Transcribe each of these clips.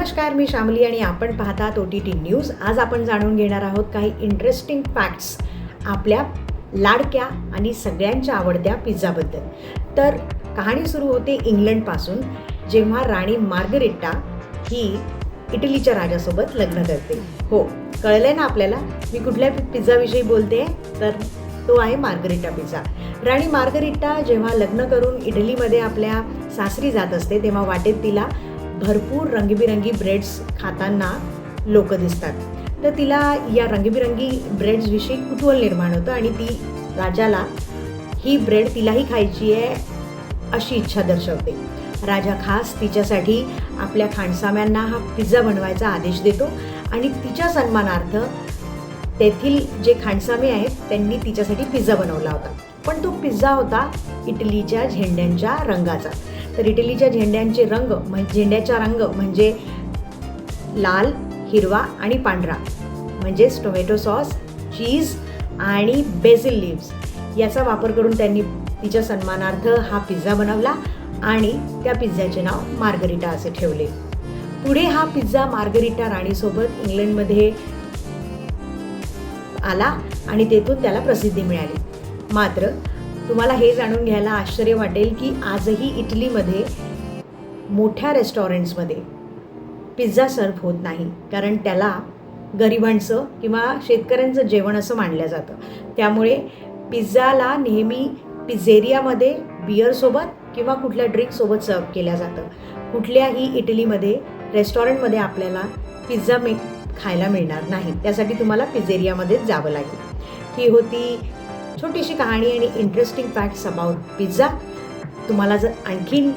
नमस्कार मी श्यामली आणि आपण पाहतात ओ टी टी न्यूज आज आपण जाणून घेणार आहोत काही इंटरेस्टिंग फॅक्ट्स आपल्या लाडक्या आणि सगळ्यांच्या आवडत्या पिझ्झाबद्दल. तर कहाणी सुरू होते इंग्लंडपासून जेव्हा राणी मार्गरेटा ही इटलीच्या राजासोबत लग्न करते. हो कळलंय ना आपल्याला? मी कुठल्या पिझ्झाविषयी बोलते? तर तो आहे मार्गरिटा पिझ्झा. राणी मार्गरिटा जेव्हा लग्न करून इटलीमध्ये आपल्या सासरी जात असते तेव्हा वाटेत तिला भरपूर रंगीबिरंगी ब्रेड्स खाताना लोक दिसतात. तर तिला या रंगीबिरंगी ब्रेड्सविषयी कुतूहल निर्माण होतं आणि ती राजाला ही ब्रेड तिलाही खायची आहे अशी इच्छा दर्शवते. राजा खास तिच्यासाठी आपल्या खाणसाम्यांना हा पिझ्झा बनवायचा आदेश देतो आणि तिच्या सन्मानार्थ तेथील जे खाणसामे आहेत त्यांनी तिच्यासाठी पिझ्झा बनवला होता. पण तो पिझ्झा होता इटलीच्या झेंड्यांच्या रंगाचा. तर इटलीच्या झेंड्यांचे रंग म्हण झेंड्याचा रंग म्हणजे लाल हिरवा आणि पांढरा. म्हणजेच टोमॅटो सॉस चीज आणि बेसिल लिव्स याचा वापर करून त्यांनी तिच्या सन्मानार्थ हा पिझ्झा बनवला आणि त्या पिझ्झ्याचे नाव मार्गरिटा असे ठेवले. पुढे हा पिझ्झा मार्गरिटा राणीसोबत इंग्लंडमध्ये आला आणि तेथून त्याला प्रसिद्धी मिळाली. मात्र तुम्हाला हे जाणून घ्यायला आश्चर्य वाटेल की आजही इटलीमध्ये मोठ्या रेस्टॉरंट्समध्ये पिझ्झा सर्व होत नाही. कारण त्याला गरिबांचं किंवा शेतकऱ्यांचं जेवण असं मानलं जातं. त्यामुळे पिझ्झाला नेहमी पिझेरियामध्ये बिअरसोबत किंवा कुठल्या ड्रिंकसोबत सर्व केल्या जातं. कुठल्याही इटलीमध्ये रेस्टॉरंटमध्ये आपल्याला पिझ्झा मे खायला मिळणार नाही. त्यासाठी तुम्हाला पिझेरियामध्येच जावं लागेल. ही होती छोटीशी कहाणी आणि इंटरेस्टिंग फॅक्ट्स अबाउट पिझ्झा तुम्हाला जर आणखीन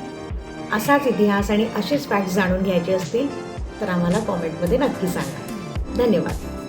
असाच इतिहास आणि असेच फॅक्ट्स जाणून घ्यायचे असतील तर आम्हाला कॉमेंटमध्ये नक्की सांगा. धन्यवाद.